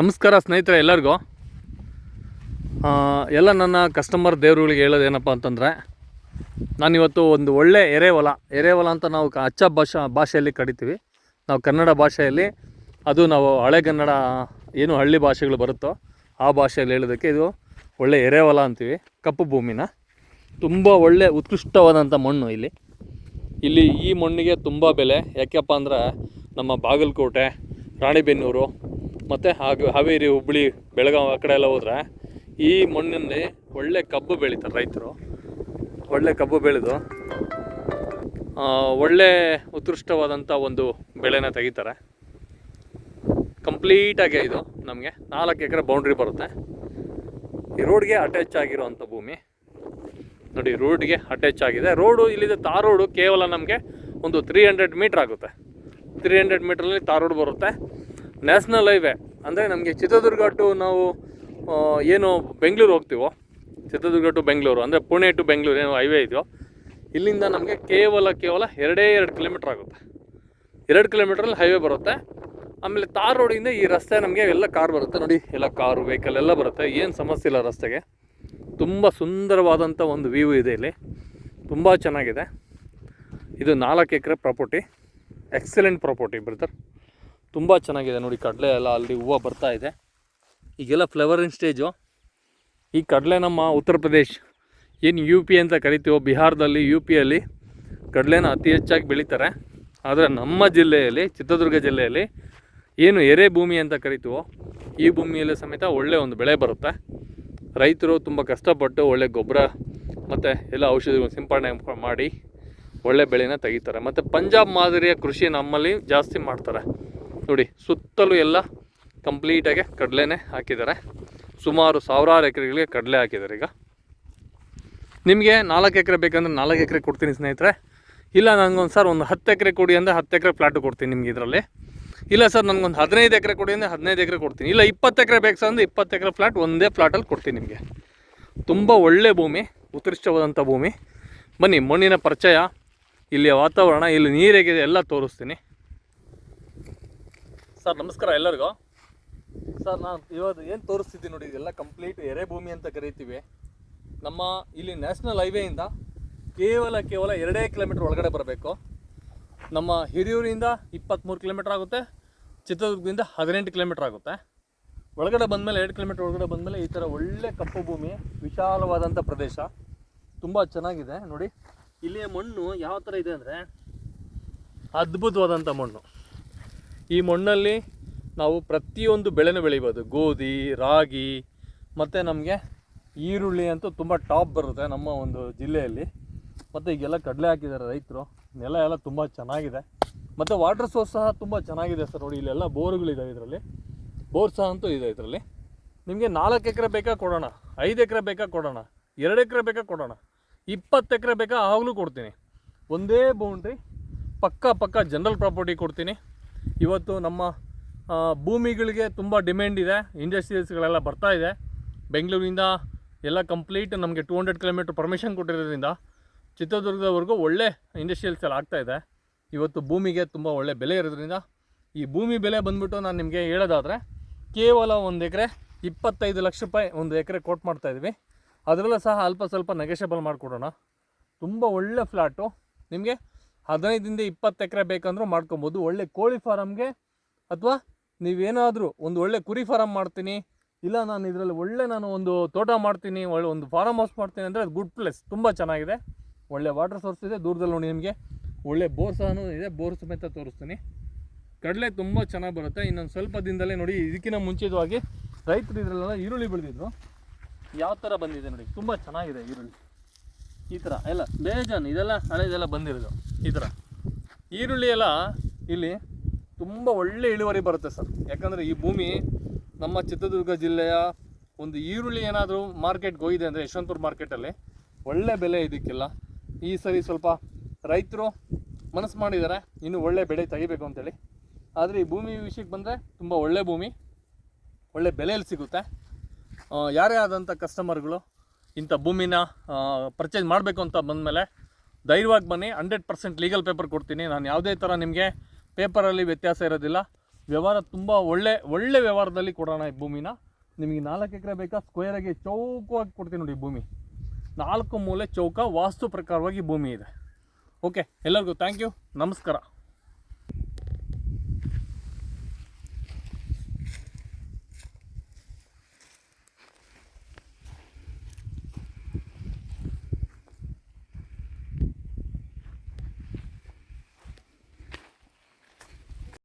ನಮಸ್ಕಾರ ಸ್ನೇಹಿತರೆ ಎಲ್ಲರಿಗೂ. ಎಲ್ಲ ನನ್ನ ಕಸ್ಟಮರ್ ದೇವರುಗಳಿಗೆ ಹೇಳೋದೇನಪ್ಪ ಅಂತಂದರೆ, ನಾನಿವತ್ತು ಒಂದು ಒಳ್ಳೆ ಎರೆಹೊಲ ಎರೆಹೊಲ ಅಂತ ನಾವು ಅಚ್ಚ ಭಾಷಾ, ಭಾಷೆಯಲ್ಲಿ ಕಡಿತೀವಿ ನಾವು ಕನ್ನಡ ಭಾಷೆಯಲ್ಲಿ, ಅದು ನಾವು ಹಳೆಗನ್ನಡ ಏನು ಹಳ್ಳಿ ಭಾಷೆಗಳು ಬರುತ್ತೋ ಆ ಭಾಷೆಯಲ್ಲಿ ಹೇಳೋದಕ್ಕೆ ಇದು ಒಳ್ಳೆ ಎರೆಹೊಲ ಅಂತೀವಿ, ಕಪ್ಪು ಭೂಮಿನ. ತುಂಬ ಒಳ್ಳೆ ಉತ್ಕೃಷ್ಟವಾದಂಥ ಮಣ್ಣು ಇಲ್ಲಿ. ಇಲ್ಲಿ ಈ ಮಣ್ಣಿಗೆ ತುಂಬ ಬೆಲೆ. ಯಾಕೆಪ್ಪ ಅಂದ್ರೆ ನಮ್ಮ ಬಾಗಲಕೋಟೆ, ರಾಣಿಬೆನ್ನೂರು ಮತ್ತು ಹಾಗೆ, ಹಾವೇರಿ ಹುಬ್ಬಳ್ಳಿ ಬೆಳಗಾವಿ ಆ ಕಡೆ ಎಲ್ಲ ಹೋದ್ರೆ ಈ ಮಣ್ಣಿನಲ್ಲಿ ಒಳ್ಳೆ ಕಬ್ಬು ಬೆಳೀತಾರೆ ರೈತರು. ಒಳ್ಳೆ ಕಬ್ಬು ಬೆಳೆದು ಒಳ್ಳೆ ಉತ್ಕೃಷ್ಟವಾದಂಥ ಒಂದು ಬೆಳೆನ ತೆಗಿತಾರೆ. ಕಂಪ್ಲೀಟಾಗಿ ಇದು ನಮಗೆ. ನಾಲ್ಕು ಎಕರೆ ಬೌಂಡ್ರಿ ಬರುತ್ತೆ. ಈ ರೋಡ್ಗೆ ಅಟ್ಯಾಚ್ ಆಗಿರೋವಂಥ ಭೂಮಿ. ನೋಡಿ ರೋಡ್ಗೆ ಅಟ್ಯಾಚ್ ಆಗಿದೆ. ರೋಡು ಇಲ್ಲಿದೆ ತಾರ್ ರೋಡು ಕೇವಲ ನಮಗೆ ಒಂದು ತ್ರೀ ಹಂಡ್ರೆಡ್ ಮೀಟ್ರ್ ಆಗುತ್ತೆ. ತ್ರೀ ಹಂಡ್ರೆಡ್ ಮೀಟ್ರಲ್ಲಿ ತಾರ್ ರೋಡ್ ಬರುತ್ತೆ. ನ್ಯಾಷನಲ್ ಹೈವೇ ಅಂದರೆ ನಮಗೆ ಚಿತ್ರದುರ್ಗ ಟು ನಾವು ಏನು ಬೆಂಗಳೂರು ಹೋಗ್ತೀವೋ, ಚಿತ್ರದುರ್ಗ ಟು ಬೆಂಗಳೂರು, ಅಂದರೆ ಪುಣೆ ಟು ಬೆಂಗಳೂರು ಏನು ಹೈವೇ ಇದೆಯೋ, ಇಲ್ಲಿಂದ ನಮಗೆ ಕೇವಲ ಕೇವಲ ಎರಡೇ ಎರಡು ಕಿಲೋಮೀಟ್ರ್ ಆಗುತ್ತೆ. ಎರಡು ಕಿಲೋಮೀಟ್ರಲ್ಲಿ ಹೈವೇ ಬರುತ್ತೆ. ಆಮೇಲೆ ತಾರ್ ರೋಡಿಂದ ಈ ರಸ್ತೆ ನಮಗೆ ಎಲ್ಲ ಕಾರ್ ಬರುತ್ತೆ. ನೋಡಿ, ಎಲ್ಲ ಕಾರು ವೆಹಿಕಲ್ ಎಲ್ಲ ಬರುತ್ತೆ. ಏನು ಸಮಸ್ಯೆ ಇಲ್ಲ ರಸ್ತೆಗೆ. ತುಂಬ ಸುಂದರವಾದಂಥ ಒಂದು ವ್ಯೂ ಇದೆ ಇಲ್ಲಿ. ತುಂಬ ಚೆನ್ನಾಗಿದೆ. ಇದು ನಾಲ್ಕು ಎಕರೆ ಪ್ರಾಪರ್ಟಿ ಎಕ್ಸಲೆಂಟ್ ಪ್ರಾಪರ್ಟಿ ಬ್ರದರ್ ತುಂಬ ಚೆನ್ನಾಗಿದೆ ನೋಡಿ, ಕಡಲೆ ಎಲ್ಲ ಅಲ್ಲಿ ಹೂವು ಬರ್ತಾ ಇದೆ. ಈಗೆಲ್ಲ ಫ್ಲವರಿಂಗ್ ಸ್ಟೇಜು ಈ ಕಡಲೆ ನಮ್ಮ ಉತ್ತರ ಪ್ರದೇಶ್, ಏನು ಯು ಪಿ ಅಂತ ಕರಿತೀವೋ, ಬಿಹಾರದಲ್ಲಿ ಯು ಪಿಯಲ್ಲಿ ಕಡಲೆನ ಅತಿ ಹೆಚ್ಚಾಗಿ ಬೆಳೀತಾರೆ. ಆದರೆ ನಮ್ಮ ಜಿಲ್ಲೆಯಲ್ಲಿ, ಚಿತ್ರದುರ್ಗ ಜಿಲ್ಲೆಯಲ್ಲಿ ಏನು ಎರೆ ಭೂಮಿ ಅಂತ ಕರಿತೀವೋ, ಈ ಭೂಮಿಯಲ್ಲಿ ಸಮೇತ ಒಳ್ಳೆ ಒಂದು ಬೆಳೆ ಬರುತ್ತೆ. ರೈತರು ತುಂಬ ಕಷ್ಟಪಟ್ಟು ಒಳ್ಳೆ ಗೊಬ್ಬರ ಮತ್ತು ಎಲ್ಲ ಔಷಧಿಗಳು ಸಿಂಪಡಣೆ ಮಾಡಿ ಒಳ್ಳೆ ಬೆಳೆನ ತೆಗಿತಾರೆ. ಮತ್ತು ಪಂಜಾಬ್ ಮಾದರಿಯ ಕೃಷಿ ನಮ್ಮಲ್ಲಿ ಜಾಸ್ತಿ ಮಾಡ್ತಾರೆ. ನೋಡಿ, ಸುತ್ತಲೂ ಎಲ್ಲ ಕಂಪ್ಲೀಟಾಗಿ ಕಡಲೆನೇ ಹಾಕಿದ್ದಾರೆ. ಸುಮಾರು ಸಾವಿರಾರು ಎಕರೆಗಳಿಗೆ ಕಡಲೆ ಹಾಕಿದ್ದಾರೆ ಈಗ. ನಿಮಗೆ ನಾಲ್ಕು ಎಕರೆ ಬೇಕಂದ್ರೆ ನಾಲ್ಕು ಎಕರೆ ಕೊಡ್ತೀನಿ ಸ್ನೇಹಿತರೆ. ಇಲ್ಲ ನನಗೊಂದು ಸರ್ ಒಂದು ಹತ್ತು ಎಕರೆ ಕೊಡಿ ಅಂದರೆ ಹತ್ತು ಎಕರೆ ಪ್ಲಾಟು ಕೊಡ್ತೀನಿ ನಿಮಗೆ ಇದರಲ್ಲಿ. ಇಲ್ಲ ಸರ್ ನನಗೊಂದು ಹದಿನೈದು ಎಕರೆ ಕೊಡಿ ಅಂದರೆ ಹದಿನೈದು ಎಕರೆ ಕೊಡ್ತೀನಿ. ಇಲ್ಲ ಇಪ್ಪತ್ತು ಎಕರೆ ಬೇಕು ಸರ್ ಅಂದರೆ ಇಪ್ಪತ್ತು ಎಕರೆ ಫ್ಲಾಟ್ ಒಂದೇ ಫ್ಲಾಟಲ್ಲಿ ಕೊಡ್ತೀನಿ ನಿಮಗೆ. ತುಂಬ ಒಳ್ಳೆ ಭೂಮಿ ಉತ್ಕೃಷ್ಟವಾದಂಥ ಭೂಮಿ. ಬನ್ನಿ ಮಣ್ಣಿನ ಪರಿಚಯ, ಇಲ್ಲಿಯ ವಾತಾವರಣ, ಇಲ್ಲಿ ನೀರೇಗಿದೆ ಎಲ್ಲ ತೋರಿಸ್ತೀನಿ. ಸರ್, ನಮಸ್ಕಾರ ಎಲ್ಲರಿಗೂ. ಸರ್, ನಾನು ಇವತ್ತು ಏನು ತೋರಿಸ್ತಿದ್ದೀನಿ ನೋಡಿ, ಇದೆಲ್ಲ ಕಂಪ್ಲೀಟ್ ಎರೆ ಭೂಮಿ ಅಂತ ಕರಿತೀವಿ. ನಮ್ಮ ಇಲ್ಲಿ ನ್ಯಾಷನಲ್ ಹೈವೇಯಿಂದ ಕೇವಲ ಕೇವಲ ಎರಡೇ ಕಿಲೋಮೀಟ್ರ್ ಒಳಗಡೆ ಬರಬೇಕು. ನಮ್ಮ ಹಿರಿಯೂರಿಂದ ಇಪ್ಪತ್ತ್ಮೂರು ಕಿಲೋಮೀಟ್ರ್ ಆಗುತ್ತೆ, ಚಿತ್ರದುರ್ಗದಿಂದ ಹದಿನೆಂಟು ಕಿಲೋಮೀಟ್ರ್ ಆಗುತ್ತೆ. ಒಳಗಡೆ ಬಂದಮೇಲೆ ಎರಡು ಕಿಲೋಮೀಟ್ರ್ ಒಳಗಡೆ ಬಂದಮೇಲೆ ಈ ಥರ ಒಳ್ಳೆ ಕಪ್ಪು ಭೂಮಿ ವಿಶಾಲವಾದಂಥ ಪ್ರದೇಶ. ತುಂಬ ಚೆನ್ನಾಗಿದೆ, ನೋಡಿ. ಇಲ್ಲಿಯ ಮಣ್ಣು ಯಾವ ಥರ ಇದೆ ಅಂದರೆ ಅದ್ಭುತವಾದಂಥ ಮಣ್ಣು. ಈ ಮಣ್ಣಲ್ಲಿ ನಾವು ಪ್ರತಿಯೊಂದು ಬೆಳೆನೂ ಬೆಳಿಬೋದು. ಗೋಧಿ, ರಾಗಿ, ಮತ್ತು ನಮಗೆ ಈರುಳ್ಳಿ ಅಂತೂ ತುಂಬ ಟಾಪ್ ಬರುತ್ತೆ ನಮ್ಮ ಒಂದು ಜಿಲ್ಲೆಯಲ್ಲಿ. ಮತ್ತು ಈಗೆಲ್ಲ ಕಡಲೆ ಹಾಕಿದ್ದಾರೆ ರೈತರು. ನೆಲ ಎಲ್ಲ ತುಂಬ ಚೆನ್ನಾಗಿದೆ. ಮತ್ತು ವಾಟರ್ ಸೋರ್ಸ್ ಸಹ ತುಂಬ ಚೆನ್ನಾಗಿದೆ ಸರ್ ನೋಡಿ, ಇಲ್ಲೆಲ್ಲ ಬೋರ್ಗಳಿದ್ದಾವೆ ಇದರಲ್ಲಿ. ಬೋರ್ ಸಹ ಅಂತೂ ಇದೆ ಇದರಲ್ಲಿ. ನಿಮಗೆ ನಾಲ್ಕು ಎಕರೆ ಬೇಕಾ ಕೊಡೋಣ, ಐದು ಎಕರೆ ಬೇಕಾ ಕೊಡೋಣ, ಎರಡು ಎಕರೆ ಬೇಕಾ ಕೊಡೋಣ, ಇಪ್ಪತ್ತು ಎಕರೆ ಬೇಕಾ ಆಗಲೂ ಕೊಡ್ತೀನಿ. ಒಂದೇ ಬೌಂಡ್ರಿ ಪಕ್ಕ ಪಕ್ಕ ಜನರಲ್ ಪ್ರಾಪರ್ಟಿ ಕೊಡ್ತೀನಿ. ಇವತ್ತು ನಮ್ಮ ಭೂಮಿಗಳಿಗೆ ತುಂಬ ಡಿಮ್ಯಾಂಡ್ ಇದೆ. ಇಂಡಸ್ಟ್ರೀಸ್ಗಳೆಲ್ಲ ಬರ್ತಾ ಇದೆ. ಬೆಂಗಳೂರಿಂದ ಎಲ್ಲ ಕಂಪ್ಲೀಟ್ ನಮಗೆ ಟೂ ಹಂಡ್ರೆಡ್ ಕಿಲೋಮೀಟ್ರ್ ಪರ್ಮಿಷನ್ ಕೊಟ್ಟಿರೋದ್ರಿಂದ ಚಿತ್ರದುರ್ಗದವರೆಗೂ ಒಳ್ಳೆ ಇಂಡಸ್ಟ್ರಿಯಲ್ಸ್ ಎಲ್ಲ ಇದೆ. ಇವತ್ತು ಭೂಮಿಗೆ ತುಂಬ ಒಳ್ಳೆ ಬೆಲೆ ಇರೋದ್ರಿಂದ ಈ ಭೂಮಿ ಬೆಲೆ ಬಂದ್ಬಿಟ್ಟು ನಾನು ನಿಮಗೆ ಹೇಳೋದಾದರೆ ಕೇವಲ ಒಂದು ಎಕರೆ ಇಪ್ಪತ್ತೈದು ಲಕ್ಷ ರೂಪಾಯಿ ಒಂದು ಎಕರೆ ಕೋಟ್ ಮಾಡ್ತಾ ಇದ್ವಿ. ಅದರಲ್ಲೂ ಸಹ ಅಲ್ಪ ಸ್ವಲ್ಪ ನೆಗೆಷಬಲ್ ಮಾಡಿಕೊಡೋಣ. ತುಂಬ ಒಳ್ಳೆ ಫ್ಲ್ಯಾಟು ನಿಮಗೆ? ಹದಿನೈದಿಂದ ಇಪ್ಪತ್ತು ಎಕರೆ ಬೇಕಂದ್ರೂ ಮಾಡ್ಕೊಬೋದು. ಒಳ್ಳೆ ಕೋಳಿ ಫಾರಮ್ಗೆ ಅಥವಾ ನೀವೇನಾದರೂ ಒಂದು ಒಳ್ಳೆ ಕುರಿ ಫಾರಮ್ ಮಾಡ್ತೀನಿ, ಇಲ್ಲ ನಾನು ಇದರಲ್ಲಿ ಒಳ್ಳೆ ನಾನು ಒಂದು ತೋಟ ಮಾಡ್ತೀನಿ, ಒಳ್ಳೆ ಒಂದು ಫಾರಮ್ ಹೌಸ್ ಮಾಡ್ತೀನಿ ಅಂದರೆ ಅದು ಗುಡ್ ಪ್ಲೇಸ್. ತುಂಬ ಚೆನ್ನಾಗಿದೆ. ಒಳ್ಳೆ ವಾಟರ್ ಸೋರ್ಸ್ ಇದೆ ದೂರದಲ್ಲಿ ನೋಡಿ ನಿಮಗೆ. ಒಳ್ಳೆ ಬೋರ್ ಸಹ ಇದೆ, ಬೋರ್ ಸಮೇತ ತೋರಿಸ್ತೀನಿ. ಕಡಲೆ ತುಂಬ ಚೆನ್ನಾಗಿ ಬರುತ್ತೆ. ಇನ್ನೊಂದು ಸ್ವಲ್ಪ ದಿನದಲ್ಲೇ ನೋಡಿ, ಇದಕ್ಕಿಂತ ಮುಂಚಿತವಾಗಿ ರೈತರು ಇದರಲ್ಲೆಲ್ಲ ಈರುಳ್ಳಿ ಬೆಳೆದಿದ್ರು. ಯಾವ ಥರ ಬಂದಿದೆ ನೋಡಿ, ತುಂಬ ಚೆನ್ನಾಗಿದೆ ಈರುಳ್ಳಿ. ಈ ಥರ ಎಲ್ಲ ಬೇಜಾನ್, ಇದೆಲ್ಲ ಹಳೆದೆಲ್ಲ ಬಂದಿರೋದು. ಈ ಥರ ಈರುಳ್ಳಿ ಎಲ್ಲ ಇಲ್ಲಿ ತುಂಬ ಒಳ್ಳೆ ಇಳುವರಿ ಬರುತ್ತೆ ಸರ್. ಯಾಕಂದರೆ ಈ ಭೂಮಿ ನಮ್ಮ ಚಿತ್ರದುರ್ಗ ಜಿಲ್ಲೆಯ ಒಂದು ಈರುಳ್ಳಿ ಏನಾದರೂ ಮಾರ್ಕೆಟ್ಗೆ ಹೋಗಿದೆ ಅಂದರೆ ಯಶವಂತಪುರ ಮಾರ್ಕೆಟಲ್ಲಿ ಒಳ್ಳೆ ಬೆಲೆ ಇದಕ್ಕೆಲ್ಲ. ಈ ಸರಿ ಸ್ವಲ್ಪ ರೈತರು ಮನಸ್ಸು ಮಾಡಿದ್ದಾರೆ, ಇನ್ನೂ ಒಳ್ಳೆ ಬೆಳೆ ತೆಗಿಬೇಕು ಅಂತೇಳಿ. ಆದರೆ ಈ ಭೂಮಿ ವಿಷಯಕ್ಕೆ ಬಂದರೆ ತುಂಬ ಒಳ್ಳೆ ಭೂಮಿ, ಒಳ್ಳೆ ಬೆಲೆಯಲ್ಲಿ ಸಿಗುತ್ತೆ. ಯಾರೇ ಆದಂಥ ಕಸ್ಟಮರ್ಗಳು ಇಂಥ ಭೂಮಿನ ಪರ್ಚೇಸ್ ಮಾಡಬೇಕು ಅಂತ ಬಂದಮೇಲೆ ಧೈರ್ಯವಾಗಿ ಬನ್ನಿ ಹಂಡ್ರೆಡ್ ಪರ್ಸೆಂಟ್ ಲೀಗಲ್ ಪೇಪರ್ ಕೊಡ್ತೀನಿ. ನಾನು ಯಾವುದೇ ಥರ ನಿಮಗೆ ಪೇಪರಲ್ಲಿ ವ್ಯತ್ಯಾಸ ಇರೋದಿಲ್ಲ. ವ್ಯವಹಾರ ತುಂಬ ಒಳ್ಳೆ ಒಳ್ಳೆ ವ್ಯವಹಾರದಲ್ಲಿ ಕೊಡೋಣ ಈ ಭೂಮಿನ. ನಿಮಗೆ ನಾಲ್ಕು ಎಕರೆ ಬೇಕಾ? ಸ್ಕ್ವೇರಾಗಿ ಚೌಕವಾಗಿ ಕೊಡ್ತೀನಿ ನೋಡಿ ಭೂಮಿ. ನಾಲ್ಕು ಮೂಲೆ ಚೌಕ ವಾಸ್ತು ಪ್ರಕಾರವಾಗಿ ಭೂಮಿ ಇದೆ. ಓಕೆ ಎಲ್ಲರಿಗೂ ಥ್ಯಾಂಕ್ ಯು ನಮಸ್ಕಾರ.